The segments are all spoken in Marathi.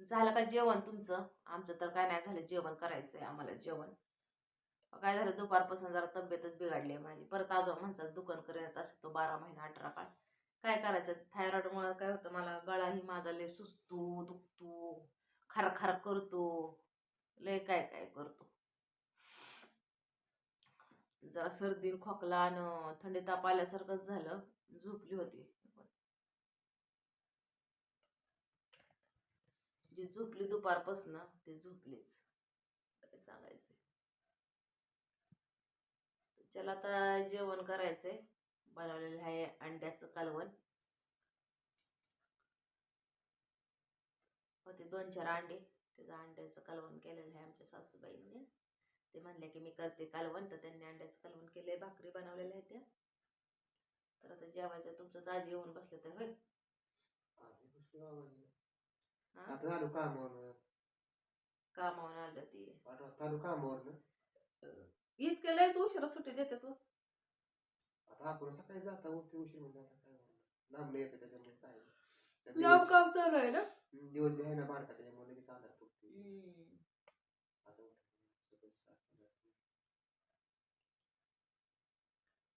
झालं का जेवण तुमचं? आमचं तर काय नाही झालं जेवण करायचं आहे आम्हाला जेवण. काय झालं दुपारपासून जरा तब्येतच बिघडली आहे माझी. परत आजोबा म्हणतात दुकान करायचं असं तो बारा महिना अठरा काळ काय करायचं? थायरॉईडमुळं काय होतं मला? गळाही माझा लय सुचतो दुखतो खार खार करतो. लय काय काय करतो? जरा सर्दी खोकला आणि थंडी ताप आल्यासारखंच झालं. झोपली होती. जी झोपली दुपारपासनं ती झोपलीच. काय सांगायचं त्याला आता जेवण करायचंय. बनवलेलं आहे अंड्याचं कालवण. होते दोन चार अंडे. त्याचं अंड्याचं कालवण केलेलं आहे आमच्या सासूबाईंनी. ते म्हणले की मी करते कालवण तर त्यांनी अंड्याचं कालवण केलंय भाकरी बनवलेल्या आहेत त्या. तर आता जेवायचं तुमचं दादी येऊन बसलं तर होय हा? आता कामावून आलं ती आठ वाजता आलो इतक्या लयच उशिरा सुट्टी देते तू. आता आपण सकाळी जाता उठते उशीर म्हणजे आता काय म्हणणार लांब येते त्याच्यामुळे काय? त्या लांब दिवस- काम चालू आहे ना? दिवस बी आहे ना बारका त्याच्यामुळे लगेच आधार असं होतं.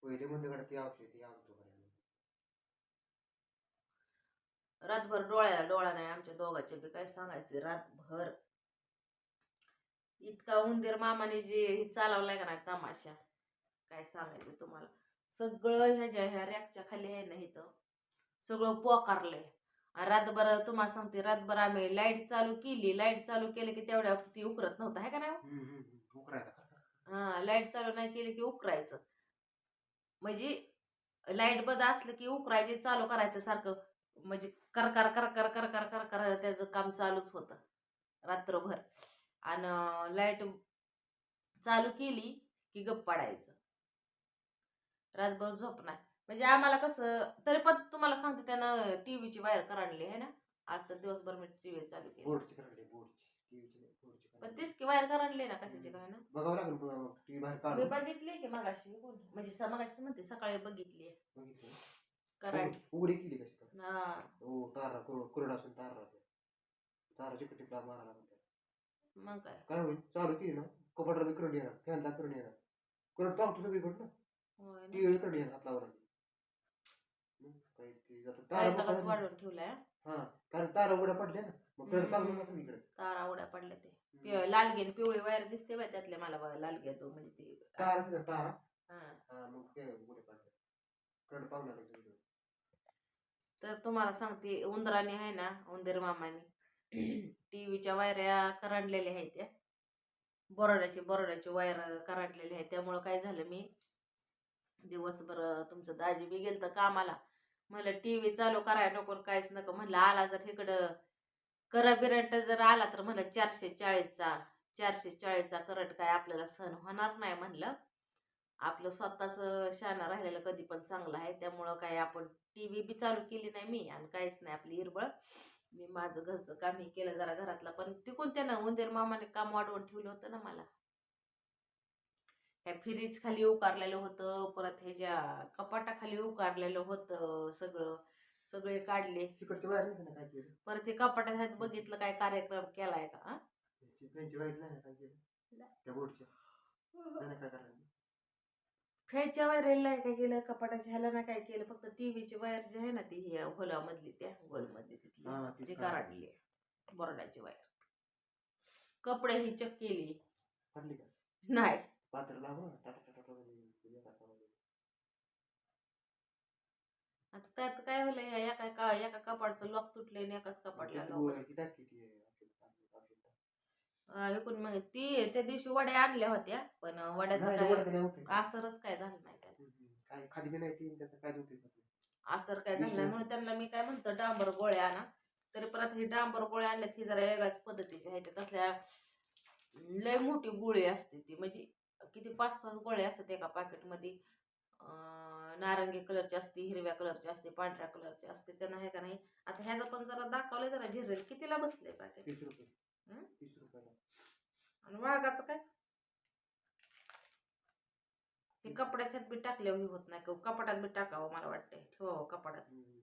पहिले म्हणते कडे ती औषध आणतो घरी. रातभर डोळ्याला डोळा नाही आमच्या दोघांचे बी काय सांगायचे? रातभर. इतका उंदीर मामाने जे हे चालवलाय का नाही तमाशा? काय सांगायचं तुम्हाला? सगळं ह्याच्या ह्या रॅकच्या खाली आहे ना इथं सगळं पोकारलंय. रातभर तुम्हाला सांगते रातभर आम्ही लाइट चालू केली लाइट चालू केली की तेवढ्या ती उकरत नव्हतं आहे का नाही? हा लाइट चालू नाही केली की उकरायचं. म्हणजे लाइट बंद असलं की उकरायचे चालू करायचं सारखं. म्हणजे कर कर कर कर कर कर कर कर त्याचं काम चालूच होतं. रात्रभर. आणि लाइट चालू केली की गप्प पडायचं. रातभर झोप नाही. म्हणजे आम्हाला कसं तरी पण तुम्हाला सांगते त्यानं टी व्हीची वायर कराडली आहे ना? आज तर दिवसभर मी टी व्ही चालू केली. पण. तीच की वायर कराडली ना कशाची काय ना? बघावं लागेल मी बघितली की मगाशी म्हणजे मगाशी म्हणते सकाळी बघितली करंट उघडी- केली कशी? हा. हो तारा कुरड कुरड असून तार ताराची टिपला मारायला म्हणते मग काय? काय होईल? चालू केली ना? कपाटाला बी करंट येणार. फॅनला करंट येणार. करंट पाहतो सगळीकडे ना होय ना. टीव्ही करंट येणार हातला वर काय ते आता तारा काय तगाच मोकळ्या- वाढवून ठेवलाय हा? कारण तारा उघड्या पडल्या ना मग करंट पाहतो ना सगळीकडे तारा उड्या पडल्या ते. पिव- लालगेन पिवळी वायर दिसते बाय त्यातल्या मला बघा लालगे तो म्हणजे ते. तारा तारा. हा. हा मग काय उघडे पडले. करंट पाहून सगळीकडे. तर तुम्हाला सांगते उंदराने आहे ना उंदीर मामाने टीव्हीच्या वायऱ्या करंडलेल्या आहेत त्या. बोरड्याची बोरड्याची वायर करंटलेली आहे त्यामुळं काय झालं मी दिवसभर तुमचं दाजी बी गेलं तर कामाला. म्हणलं टी व्ही चालू करायला नको काहीच नको. म्हणलं आला जर इकडं करबिरंट जर आला तर म्हणलं चारशे चाळीसचा चारशे चाळीसचा करंट काय आपल्याला सहन होणार नाही. म्हणलं आपलं स्वतःच शाणं राहिलेलं कधी पण चांगलं आहे. त्यामुळं काय आपण टी व्ही बी चालू केली नाही मी आणि काहीच नाही आपली इरबळ मी माझं घरचं कामही केलं जरा घरातलं. पण तिकून त्यानं उंदीर मामाने काम वाढवून ठेवलं होतं ना मला. ह्या फ्रीज खाली उकारलेलं होतं. परत ह्याच्या कपाटाखाली उकारलेलं होतं सगळं. सगळे काढले. ना काय परत ते कपाटात बघितलं काय कार्यक्रम केलाय का फॅनच्या वायरला काय केलं कपाटाच्या ह्याला ना काय केलं फक्त टीव्हीची वायर जी आहे ना ती ही होलामधली त्या होलमधली हा, तिथली तीच जी काढली. आहे बोर्डाची वायर कपडे ही चेक केली का नाही पात्र लाव ना टाटा टाटा टाटा म्हणजे. आता त्यात काय होलं या एका का एका कपाटचं लॉक तुटले आणि एकाच कपाटला किती लॉक वर- किती टाकी ती आहे? ऐकून मग ती त्या दिवशी वड्या आणल्या होत्या पण वड्याचं काय. असरच काय झालं नाही त्याला. काय खाली बी नाही ती त्याचा काय झालं नाही. म्हणून त्यांना मी काय म्हणतो डांबर गोळ्या आणा. तरी परत ही डांबर गोळ्या आणल्यात ही जरा वेगळ्याच पद्धतीची आहे. तसल्या लय मोठी गोळी असते ती. म्हणजे किती पाच सहा गोळ्या असतात एका पाकिटमध्ये. नारंगी कलरची असते हिरव्या कलरची असते पांढऱ्या कलरची असते. त्यांना हे का नाही आता ह्याचं पण जरा दाखवलंय जरा झिरेल. कितीला बसले पाकिट तीस रुपयाला. आणि वाघाचं काय? ते कपड्यात ह्यात बी टाकल्यावर होत नाही का? कपाटात बी टाकावं मला वाटतंय. ठेवावं कपाटात. हम्म.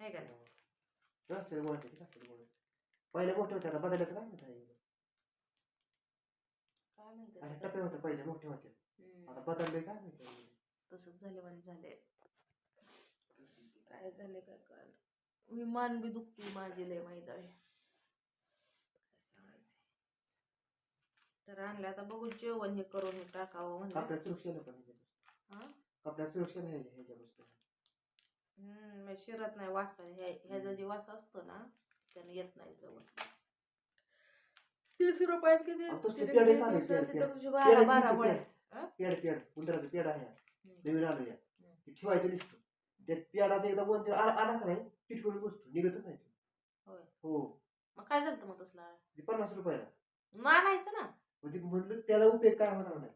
आहे का पहिले मोठे होते बदलत काय म्हणता काय आता. टप्पे होते पहिले मोठे होते. आता बदलले काय माहिती तसंच झाले म्हणजे झाले. काय झाले काय कळलं विमान बी दुखती माझी लय मैदाळे काय सांगायचं तर आणलं. आता बघू जेवण हे करून टाकावं म्हणजे कपड्यात सुरक्षेला पण ह्याच्यापासून. हा? कपड्यात सुरक्षा नाही हम्म मग शिरत नाही वास ह्या ह्याचा जे वास असतो ना त्याने येत नाही जवळ. तीस रुपयात किती? तसले तिथे पेढे किती चालले, दिवसाचे पेढे, पेढे. तुझे पेढे बारा किती पेढे? गोळ्या हा? पेड पेड उंदराचं पेड आहे. हम्म. नवीन आलं या. हम्म. ते ठेवायचं नसतं. त्यात पेडात एकदा कोणतरी आला आला का नाही चिटकून बसतो. निघतच नाही तो. होय. हो. मग काय झालं मग तसला? ते पन्नास रुपयाला. मानायचं ना. म्हणजे म्हणलं त्याला उपयोग काय होणार नाही.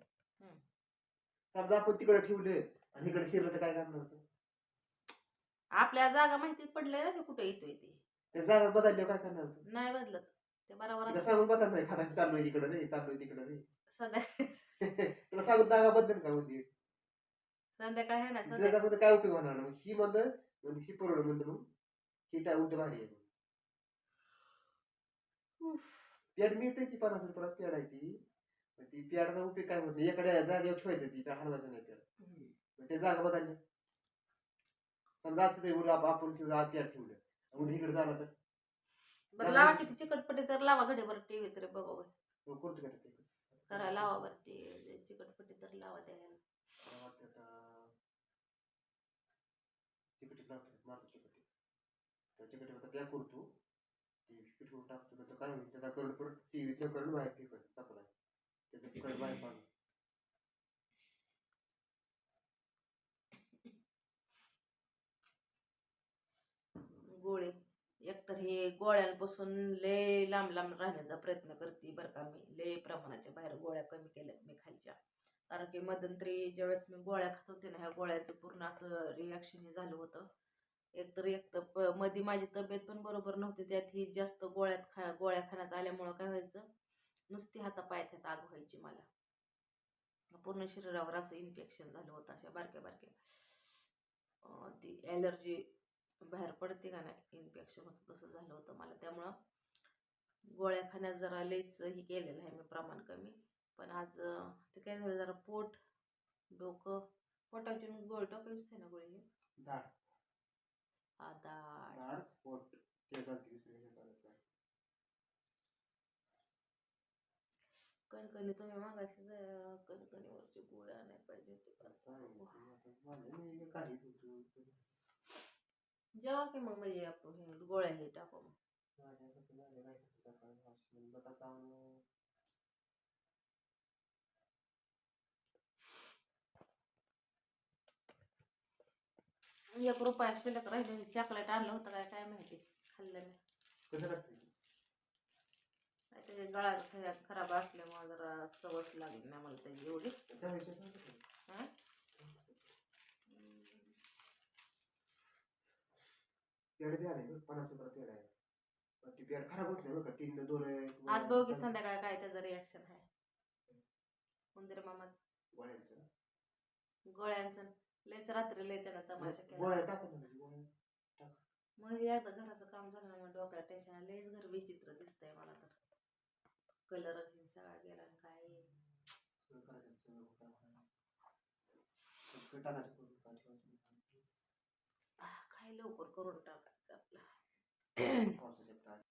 समजा आपण तिकडे ठेवले आणि इकडे शिरलं तर काय करणार होतं आपल्या जागा माहिती पडलंय ना ते कुठे येतोय ते. त्या जागा बदलल्यावर काय करणार नाही बदलत. ते बरोबर तिला सांगून बदल नाही खाता चाललोय इकडे नाही चाललोय तिकडे नाही. संध्याकाळी तुला सांगून जागा बदल का होती संध्याकाळी आहे ना त्याचा संध्याकाळी काय उपयोग होणार नाही? मग ही म्हणजे ही परवड म्हणतं मग ही काय उलट भारी आहे पेड मिळते की पन्नास रुपयाला पेड आहे ती. पण ती पेडाचा उपयोग काय म्हणते? एखाद्या जागेवर ठेवायचं ती काय हलवायचं नाही पेड ते जागा बदलली. समजा आता ते उरलं आप- आपण ठेवलं आज पेड ठेवलं. मग इकडे झालं तर? बरं लावा किती चिकटपट्टी तर लावा घडी बरं टीव्ही तरी बघा बरं. मग करतो का ते करा लावा बरं टी चिकटपट्टी तर लावा त्या चिकटी लागतो मारतो चिकटी चिकटी आता पॅक करतो टाकतो नंतर काय होईल? त्याचा करून परत टी व्हीतलं बाहेर फेकत चपला त्याचं पिकट बाहेर गोळे. एकतर हे गोळ्यांपासून लय लांब लांब राहण्याचा प्रयत्न करते बरं का मी. लय प्रमाणाच्या बाहेर गोळ्या कमी केल्यात मी खायच्या कारण की मध्यंतरी ज्यावेळेस मी गोळ्या खात होते ना ह्या गोळ्यांचं पूर्ण असं रिॲक्शन हे झालं होतं. एकतर एक तर प मध्ये माझी तब्येत पण बरोबर नव्हती. त्यात ही जास्त गोळ्यात खा गोळ्या खाण्यात आल्यामुळं काय व्हायचं? नुसती हातापायात आग व्हायची मला. पूर्ण शरीरावर असं इन्फेक्शन झालं होतं अशा बारक्या बारक्या. ती ॲलर्जी बाहेर पडते का नाही इन्फेक्शन होतं तसं झालं होतं मला. त्यामुळं गोळ्या खाण्यात जरा लईच हे केलेलं आहे मी प्रमाण कमी. पण आज ते काय झालं जरा पोट डोकं पोटाची गोळ टाकायचीच आहे ना गोळी? ही? झाड हा दाढ झाड पोट ते चालते दुसरी काही चालत नाही. कणकणी तुम्ही मागायची कणकणीवरची गोळी आणायला पाहिजे होती पण सांगितलं आता माझं मी काही होतो जेव्हा की। मग म्हणजे आपण हे गोळ्या हे टाकू मग माझ्या कसं झालं काय सकाळी हॉस्पिटल आता जाऊन एक रुपया शिल्लक राहिले चॉकलेट आणलं होतं काय काय माहिती? खाल्लं मी कसं लागतं काय ते गळा खराब- असल्यामुळे जरा चवच लागली नाही मला त्याची एवढी. हा? पेड बी आले बरं, पन्नास रुपयाला पेड आहे. पण ती पेड खराब होत नाही बरं का तीन दोन आहे. आज बघू की संध्याकाळी काय त्याचं रिॲक्शन आहे. उंदीर मामाचं. गोळ्यांचं? गोळ्यांचं. लयच रात्री लय त्यानं तमाशा केला. टाकून म्हणजे? गोळ्या मग हे एकदा घराचं काम झालं ना मग डोक्याला टेन्शन लयच घर विचित्र दिसतंय मला तर. कलर सगळा गेला आणि काय? सगळं करायचं सगळं कुठं सगळं टाकायचं करून काय आह, लवकर करून टाकायचं आपलं. पावसाच्या तास.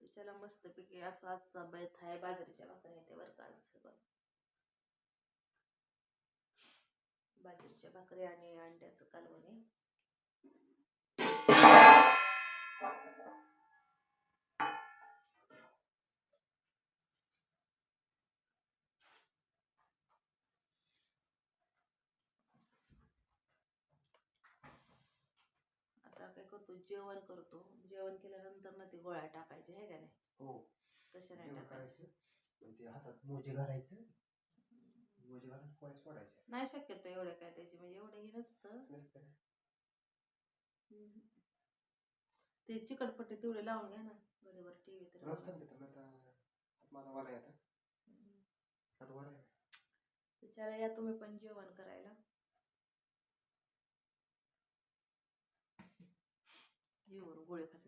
त्याच्याला मस्तपैकी असा आजचा बेत आहे बाजरीच्या भाकरी येते बरं का आज सगळं बाजरीच्या भाकरी आणि अंड्याचं कालवण. काय करतो जेवण करतो. जेवण केल्यानंतर ना ते गोळ्या टाकायचे आहे का नाही? हो. तशा नाही टाकायचे. हातात मोजे घालायचं. घालून सोडायच्या. नाही शक्यतो एवढं काय त्याची म्हणजे एवढं हे नसतं. नसतं हम्म. ते चिकटपट्टी तेवढे लावून घ्या ना. गडीवर टी व्ही तर आता माझा वाला आहे आता हम्म. वाला आहे त्याच्याला या तुम्ही पण जेवण करायला. येऊन गोळे खाते.